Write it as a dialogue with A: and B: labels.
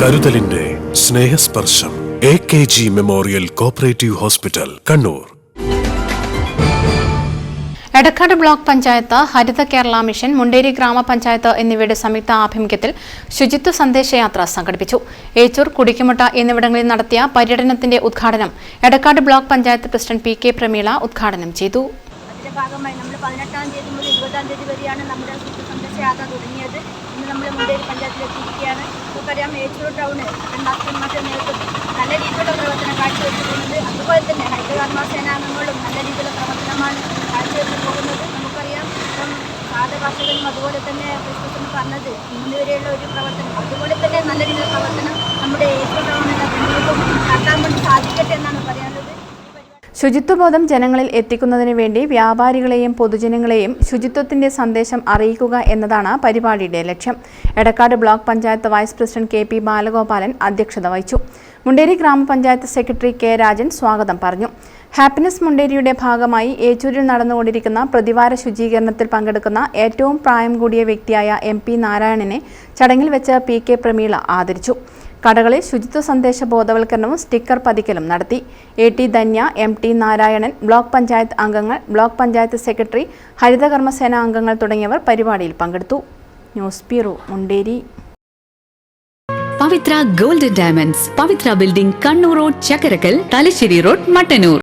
A: കരുതലിന്റെ Snehasparsham. A K G memorial cooperative hospital Kannur.
B: Edakkad block panchayat Haritha Kerala mission Munderi ഗ്രാമപഞ്ചായത്ത് എന്നിവയുടെ സംയുക്ത ആഭിമുഖ്യത്തിൽ ശുചിത്വ സന്ദേശയാത്ര സംഘടിപ്പിച്ചു. ഏച്ചൂർ കുടിക്കുമുട്ട എന്നിവിടങ്ങളിൽ നടത്തിയ പര്യടനത്തിന്റെ ഉദ്ഘാടനം Edakkad block panchayat president P K Prameela ഉദ്ഘാടനം ചെയ്തു.
C: അതിന്റെ ഭാഗമായി നമ്മൾ പതിനെട്ടാം തീയതി മുതൽ ഇരുപതാം തീയതി വരെയാണ് നമ്മുടെ ശുചിത്വ സന്ദേശയാത്ര തുടങ്ങിയത്. ഇന്ന് നമ്മൾ മുണ്ടേരി പഞ്ചായത്തിൽ എത്തിയിരിക്കുകയാണ് നമുക്കറിയാം ഏച്ചൂർ ടൗണ് രണ്ടാമത്തെ നേതൃത്വത്തിൽ നല്ല രീതിയിലുള്ള പ്രവർത്തനം കാഴ്ചവെച്ചിട്ടുണ്ട്. അതുപോലെ തന്നെ ഹരിതകർമ്മ സേനാംഗങ്ങളും നല്ല രീതിയിലുള്ള പ്രവർത്തനമാണ് കാഴ്ചവെച്ചു പോകുന്നത്. നമുക്കറിയാം ഇപ്പം പാഠഭാഷകളും അതുപോലെ തന്നെ ക്രിസ്മസ് എന്ന് പറഞ്ഞത് ഇന്ന് വരെയുള്ള ഒരു പ്രവർത്തനം. അതുപോലെ തന്നെ നല്ല രീതിയിലുള്ള പ്രവർത്തനം നമ്മുടെ ഏച്ചൂർ ടൗണിനെ മുന്നോട്ടും നടത്താൻ വേണ്ടി സാധിക്കട്ടെ എന്നാണ് പറയാനുള്ളത് ഈ പരിപാടി
B: ശുചിത്വബോധം ജനങ്ങളിൽ എത്തിക്കുന്നതിന് വേണ്ടി വ്യാപാരികളെയും പൊതുജനങ്ങളെയും ശുചിത്വത്തിന്റെ സന്ദേശം അറിയിക്കുക എന്നതാണ് പരിപാടിയുടെ ലക്ഷ്യം. Edakkad block panchayat vice president K P Balagopalan അധ്യക്ഷത വഹിച്ചു. മുണ്ടേരി ഗ്രാമപഞ്ചായത്ത് സെക്രട്ടറി കെ രാജൻ സ്വാഗതം പറഞ്ഞു. ഹാപ്പിനെസ് മുണ്ടേരിയുടെ ഭാഗമായി ഏച്ചൂരിൽ നടന്നുകൊണ്ടിരിക്കുന്ന പ്രതിവാര ശുചീകരണത്തിൽ പങ്കെടുക്കുന്ന ഏറ്റവും പ്രായം കൂടിയ വ്യക്തിയായ എം പി നാരായണനെ ചടങ്ങിൽ വെച്ച് പി കെ പ്രമീള ആദരിച്ചു. കടകളിൽ ശുചിത്വ സന്ദേശ ബോധവൽക്കരണവും സ്റ്റിക്കർ പതിക്കലും നടത്തി. A T Dhanya M T Narayanan block panchayat അംഗങ്ങൾ ബ്ലോക്ക് പഞ്ചായത്ത് സെക്രട്ടറി ഹരിതകർമ്മസേന അംഗങ്ങൾ തുടങ്ങിയവർ പരിപാടിയിൽ പങ്കെടുത്തു. News bureau Munderi.
D: Pavithra golden diamonds Pavithra building Kannur road Chakkarakkal Thalassery road Mattannur.